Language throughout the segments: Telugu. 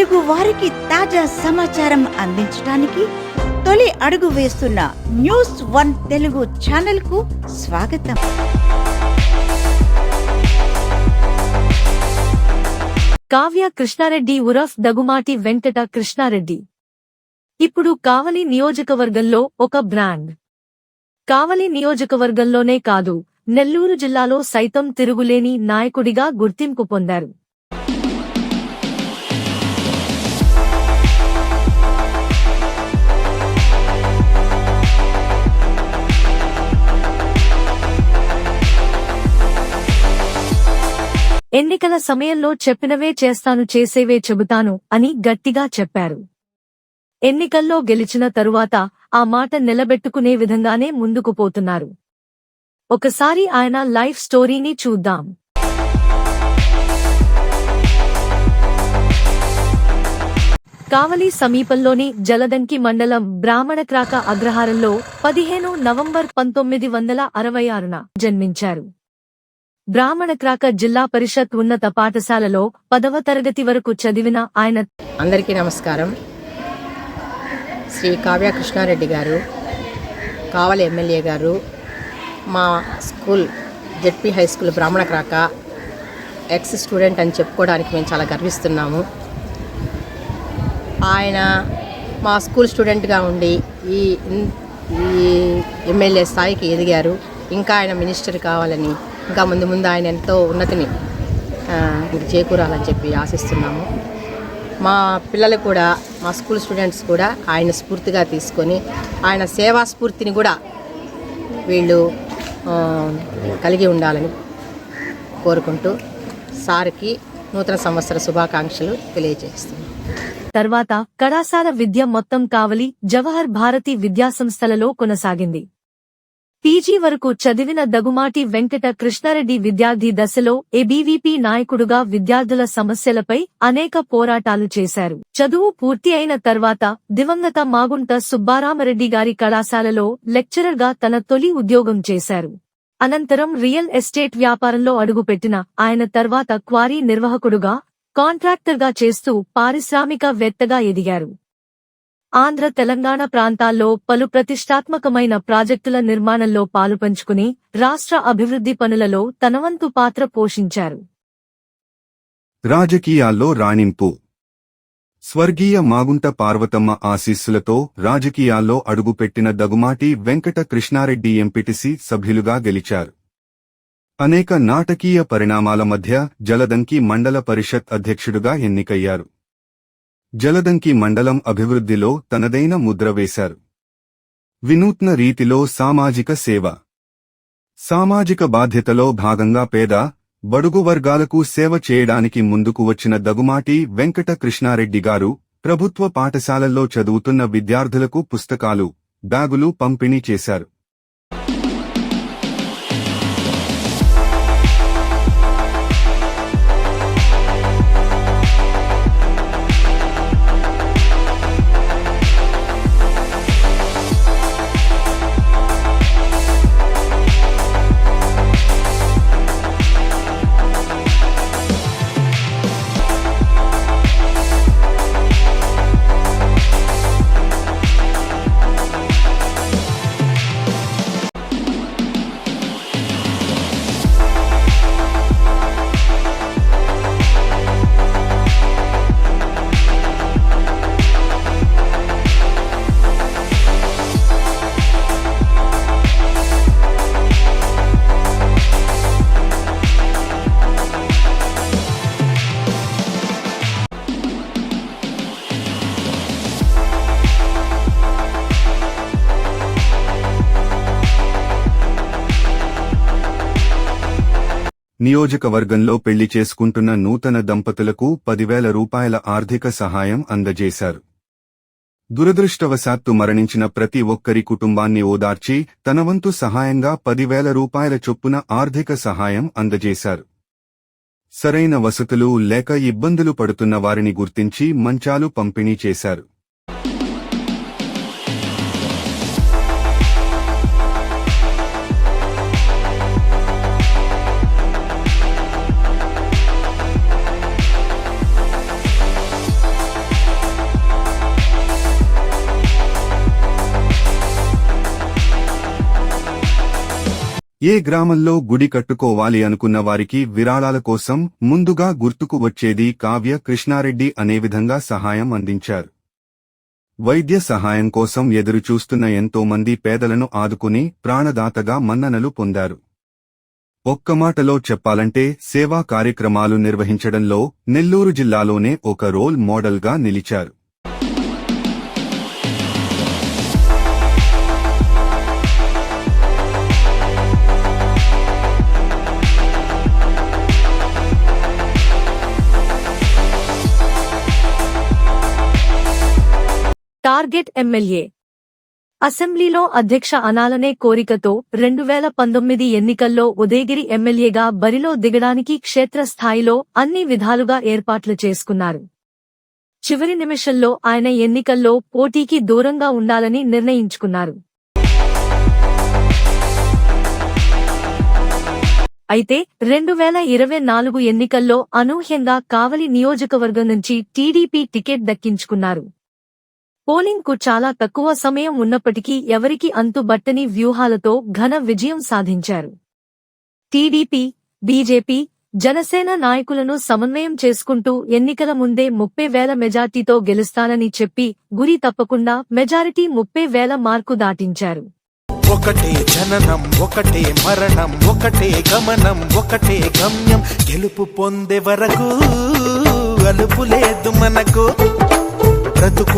తెలుగు వారికి తాజా సమాచారం అందించడానికి తొలి అడుగు వేస్తున్న న్యూస్ వన్ తెలుగు ఛానల్కు స్వాగతం. కావ్య కృష్ణారెడ్డి ఉరఫ్ దగుమాటి వెంకట కృష్ణారెడ్డి. ఇప్పుడు కావలి నియోజకవర్గంలో ఒక బ్రాండ్. కావలి నియోజకవర్గంలోనే కాదు నెల్లూరు జిల్లాలో సైతం తిరుగులేని నాయకుడిగా గుర్తింపు పొందారు. ఎన్నికల సమయంలో చెప్పినవే చేస్తాను చేసేవే చెబుతాను అని గట్టిగా చెప్పారు. ఎన్నికల్లో గెలిచిన తరువాత ఆ మాట నిలబెట్టుకునే విధంగానే ముందుకు పోతున్నారు. ఒకసారి ఆయన లైఫ్ స్టోరీని చూద్దాం. కావలి సమీపంలోని జలదంకి మండలం బ్రాహ్మణక్రాక అగ్రహారంలో పదిహేను నవంబర్ పంతొమ్మిది వందల అరవై ఆరున జన్మించారు. బ్రాహ్మణక్రాక జిల్లా పరిషత్ ఉన్నత పాఠశాలలో పదవ తరగతి వరకు చదివిన ఆయన అందరికీ నమస్కారం. శ్రీ కావ్య కృష్ణారెడ్డి గారు కావలి ఎమ్మెల్యే గారు మా school ZP high school Brahmanakraka ex student అని చెప్పుకోవడానికి మేము చాలా గర్విస్తున్నాము. ఆయన మా స్కూల్ స్టూడెంట్గా ఉండి ఈ ఈ ఎమ్మెల్యే స్థాయికి ఎదిగారు. ఇంకా ఆయన మినిస్టర్ కావాలని ఇంకా ముందు ముందు ఆయన ఎంతో ఉన్నతిని ఆ, చేకూరాలని చెప్పి ఆశిస్తున్నాము. మా పిల్లలు కూడా మా స్కూల్ స్టూడెంట్స్ కూడా ఆయన స్ఫూర్తిగా తీసుకొని ఆయన సేవా స్ఫూర్తిని కూడా వీళ్ళు కలిగి ఉండాలని కోరుకుంటూ సార్కి నూతన సంవత్సర శుభాకాంక్షలు తెలియజేస్తున్నాం. తర్వాత కళాశాల విద్య మొత్తం కావలి జవహర్ భారతి విద్యాసంస్థలలో కొనసాగింది. పీజీ వరకు చదివిన దగుమాటి వెంకట కృష్ణారెడ్డి విద్యార్థి దశలో ఏబీవీపీ నాయకుడుగా విద్యార్థుల సమస్యలపై అనేక పోరాటాలు చేశారు. చదువు పూర్తి అయిన తర్వాత దివంగత మాగుంట సుబ్బారామరెడ్డి గారి కళాశాలలో లెక్చరర్గా తన తొలి ఉద్యోగం చేశారు. అనంతరం రియల్ ఎస్టేట్ వ్యాపారంలో అడుగుపెట్టిన ఆయన తర్వాత క్వారీ నిర్వాహకుడుగా కాంట్రాక్టర్గా చేస్తూ పారిశ్రామికవేత్తగా ఎదిగారు. ఆంధ్ర తెలంగాణ ప్రాంతాల్లో పలు ప్రతిష్టాత్మకమైన ప్రాజెక్టుల నిర్మాణంలో పాలుపంచుకుని రాష్ట్ర అభివృద్ధి పనులలో తనవంతు పాత్ర పోషించారు. రాజకీయాల్లో రాణింపు. స్వర్గీయ మాగుంట పార్వతమ్మ ఆశీస్సులతో రాజకీయాల్లో అడుగుపెట్టిన దగుమాటి వెంకట కృష్ణారెడ్డి ఎంపీటీసీ సభ్యులుగా గెలిచారు. అనేక నాటకీయ పరిణామాల మధ్య జలదంకి మండల పరిషత్ అధ్యక్షుడుగా ఎన్నికయ్యారు. జలదంకి మండలం అభివృద్ధిలో తనదైన ముద్ర వేశారు. వినూత్న రీతిలో సామాజిక సేవ. సామాజిక బాధ్యతలో భాగంగా పేద బడుగు వర్గాలకు సేవ చేయడానికి ముందుకు వచ్చిన దగుమాటి వెంకట కృష్ణారెడ్డి గారు ప్రభుత్వ పాఠశాలల్లో చదువుతున్న విద్యార్థులకు పుస్తకాలు బ్యాగులు పంపిణీ చేశారు. నియోజకవర్గంలో పెళ్ళి చేసుకుంటున్న నూతన దంపతులకు పదివేల రూపాయల ఆర్థిక సహాయం అందజేశారు. దురదృష్టవశాత్తు మరణించిన ప్రతి ఒక్కరి కుటుంబాన్ని ఓదార్చి తనవంతు సహాయంగా పదివేల రూపాయల చొప్పున ఆర్థిక సహాయం అందజేశారు. సరైన వసతులు లేక ఇబ్బందులు పడుతున్న వారిని గుర్తించి మంచాలు పంపిణీ చేశారు. ఏ గ్రామంలో గుడి కట్టుకోవాలి అనుకున్న వారికి విరాళాల కోసం ముందుగా గుర్తుకు వచ్చేది కావ్య కృష్ణారెడ్డి అనే విధంగా సహాయం అందించారు. వైద్య సహాయం కోసం ఎదురుచూస్తున్న ఎంతో మంది పేదలను ఆదుకుని ప్రాణదాతగా మన్ననలు పొందారు. ఒక్క మాటలో చెప్పాలంటే సేవా కార్యక్రమాలు నిర్వహించడంలో నెల్లూరు జిల్లాలోనే ఒక రోల్ మోడల్గా నిలిచారు. Target MLA. అసెంబ్లీలో అధ్యక్ష అనాలనే కోరికతో రెండు వేల పంతొమ్మిది ఎన్నికల్లో ఉదయగిరి ఎమ్మెల్యేగా బరిలో దిగడానికి క్షేత్రస్థాయిలో అన్ని విధాలుగా ఏర్పాట్లు చేసుకున్నారు. చివరి నిమిషంలో ఆయన ఎన్నికల్లో పోటీకి దూరంగా ఉండాలని నిర్ణయించుకున్నారు. అయితే రెండు వేల ఇరవై నాలుగు ఎన్నికల్లో అనూహ్యంగా కావలి నియోజకవర్గం నుంచి టీడీపీ టికెట్ దక్కించుకున్నారు. పోలింగ్కు చాలా తక్కువ సమయం ఉన్నప్పటికీ ఎవరికి అంతుబట్టని వ్యూహాలతో ఘన విజయం సాధించారు. టీడీపీ బీజేపీ జనసేన నాయకులను సమన్వయం చేసుకుంటూ ఎన్నికల ముందే ముప్పై వేల మెజార్టీతో గెలుస్తానని చెప్పి గురి తప్పకుండా మెజారిటీ ముప్పై వేల మార్కు దాటించారు. ఒకటే జననం ఒకటే మరణం ఒకటే గమనం ఒకటే గమ్యం. గెలుపు పొందే వరకు అలుపు లేదు మనకు.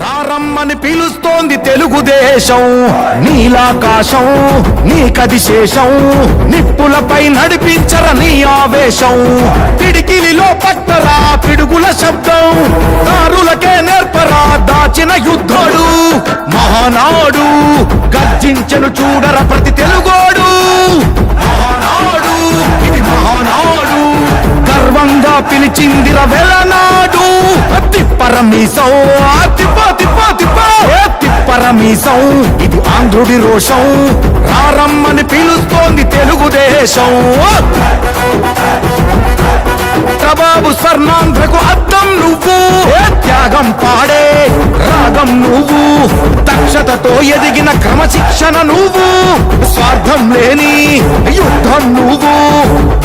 రారమ్మని పిలుస్తోంది తెలుగుదేశం నీలాకాశం నీకది శేషం నిప్పులపై నడిపించర నీ ఆవేశం. పిడికిలిలో పట్టరా పిడుగుల శబ్దం దారులకే నేర్పరా దాచిన యుద్ధుడు. మహానాడు గర్జించను చూడర ప్రతి తెలుగోడు. మహానాడు ఇది మహానాడు గర్వంగా పిలిచిందిర వెలనాడు అతి తిప్ప మీసం ఇది ఆంధ్రుడి రోషం. రారమ్మని పిలుస్తోంది తెలుగుదేశం. ప్రభాబు స్వర్ణాంధ్రకు అద్దం నువ్వు. త్యాగం పాడే. రాగం నువ్వు దక్షతతో ఎదిగిన క్రమశిక్షణ నువ్వు స్వార్థం లేని యుద్ధం నువ్వు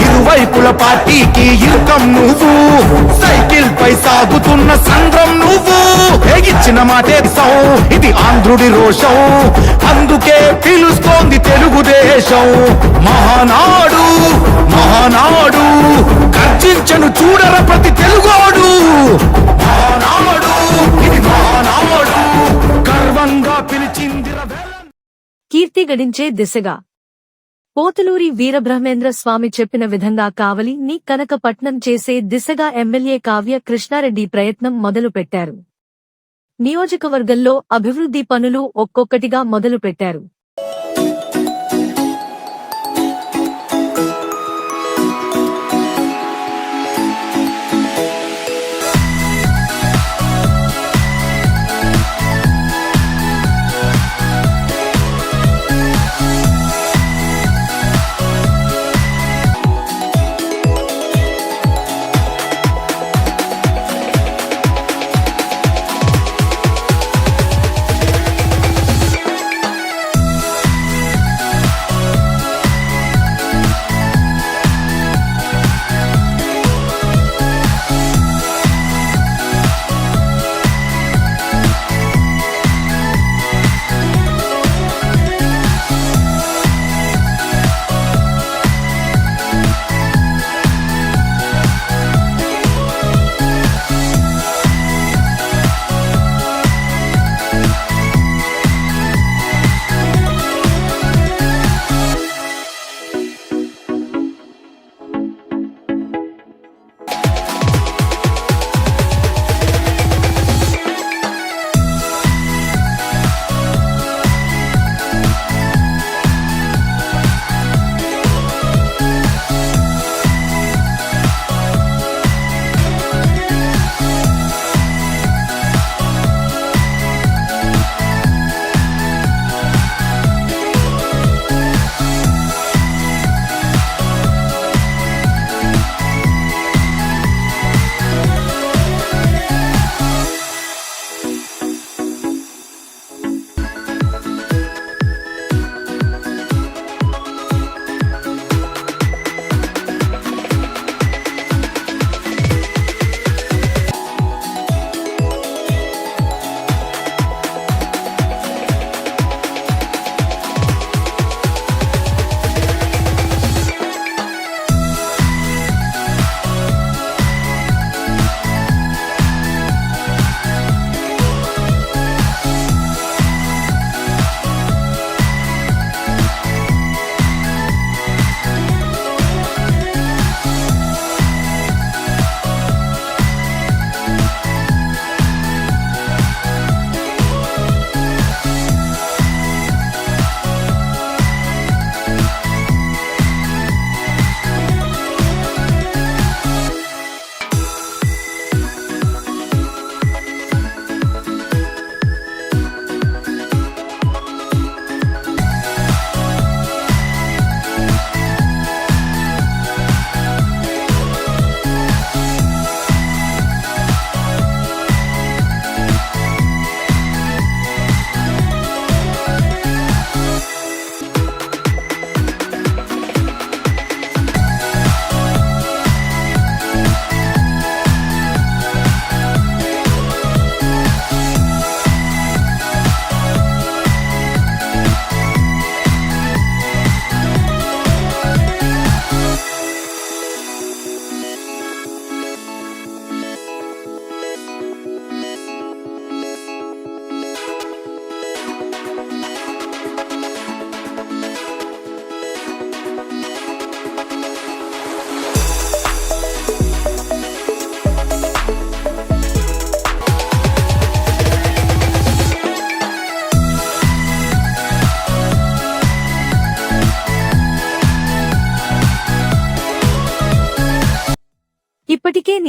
ఇరువైపుల పార్టీకి ఇరుకం నువ్వు సైకిల్ పై సాగుతున్న సంద్రం నువ్వు ఇచ్చిన మాటే ఇది ఆంధ్రుడి రోషం అందుకే పిలుస్తోంది తెలుగుదేశం. మహానాడు మహానాడు గర్జించను చూడర ప్రతి తెలుగోడు. మహానాడు ఇది కీర్తి గడించే దిశగా. పోతులూరి వీరబ్రహ్మేంద్ర స్వామి చెప్పిన విధంగా కావలిని కనకపట్నం చేసే దిశగా ఎమ్మెల్యే కావ్య కృష్ణారెడ్డి ప్రయత్నం మొదలుపెట్టారు. నియోజకవర్గంలో అభివృద్ధి పనులు ఒక్కొక్కటిగా మొదలుపెట్టారు.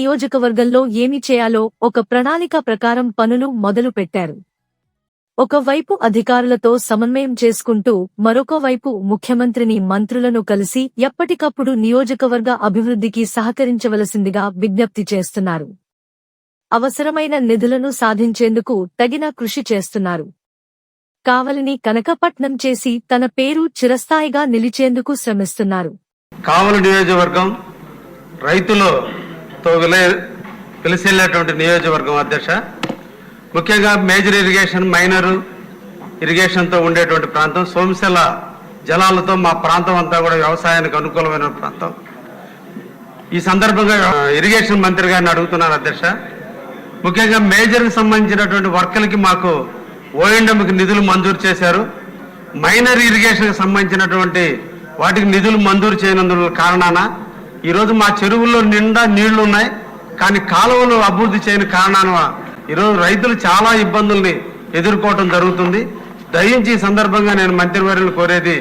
నియోజకవర్గంలో ఏమి చేయాలో ఒక ప్రణాళిక ప్రకారం పనులు మొదలు పెట్టారు. ఒకవైపు అధికారులతో సమన్వయం చేసుకుంటూ మరొక వైపు ముఖ్యమంత్రిని మంత్రులను కలిసి ఎప్పటికప్పుడు నియోజకవర్గ అభివృద్ధికి సహకరించవలసిందిగా విజ్ఞప్తి చేస్తున్నారు. అవసరమైన నిధులను సాధించేందుకు తగిన కృషి చేస్తున్నారు. కావలిని కనకపట్నం చేసి తన పేరు చిరస్థాయిగా నిలిచేందుకు శ్రమిస్తున్నారు. కావలి నియోజకవర్గం రైతులు విలే వెలిసెళ్ళేటువంటి నియోజకవర్గం అధ్యక్ష. ముఖ్యంగా మేజర్ ఇరిగేషన్ మైనరు ఇరిగేషన్తో ఉండేటువంటి ప్రాంతం సోమశిల జలాలతో మా ప్రాంతం అంతా కూడా వ్యవసాయానికి అనుకూలమైన ప్రాంతం. ఈ సందర్భంగా ఇరిగేషన్ మంత్రి గారిని అడుగుతున్నాను అధ్యక్ష. ముఖ్యంగా మేజర్కి సంబంధించినటువంటి వర్కులకి మాకు ఓఎండ్ఎంకి నిధులు మంజూరు చేశారు. మైనర్ ఇరిగేషన్కి సంబంధించినటువంటి వాటికి నిధులు మంజూరు చేయనందుకు కారణాన ఈరోజు మా చెరువుల్లో నిండా నీళ్ళు ఉన్నాయి కానీ కాలువలు అభివృద్ధి చేయని కారణాన ఈరోజు రైతులు చాలా ఇబ్బందుల్ని ఎదుర్కోవటం జరుగుతుంది. దయించి ఈ సందర్భంగా నేను మంత్రివర్యులు కోరేది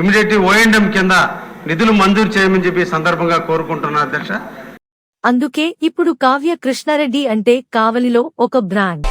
ఇమీడియట్ ఓఎండ్ఎం కింద నిధులు మంజూరు చేయమని చెప్పి సందర్భంగా కోరుకుంటున్నా అధ్యక్ష. అందుకే ఇప్పుడు కావ్య కృష్ణారెడ్డి అంటే కావలిలో ఒక బ్రాండ్.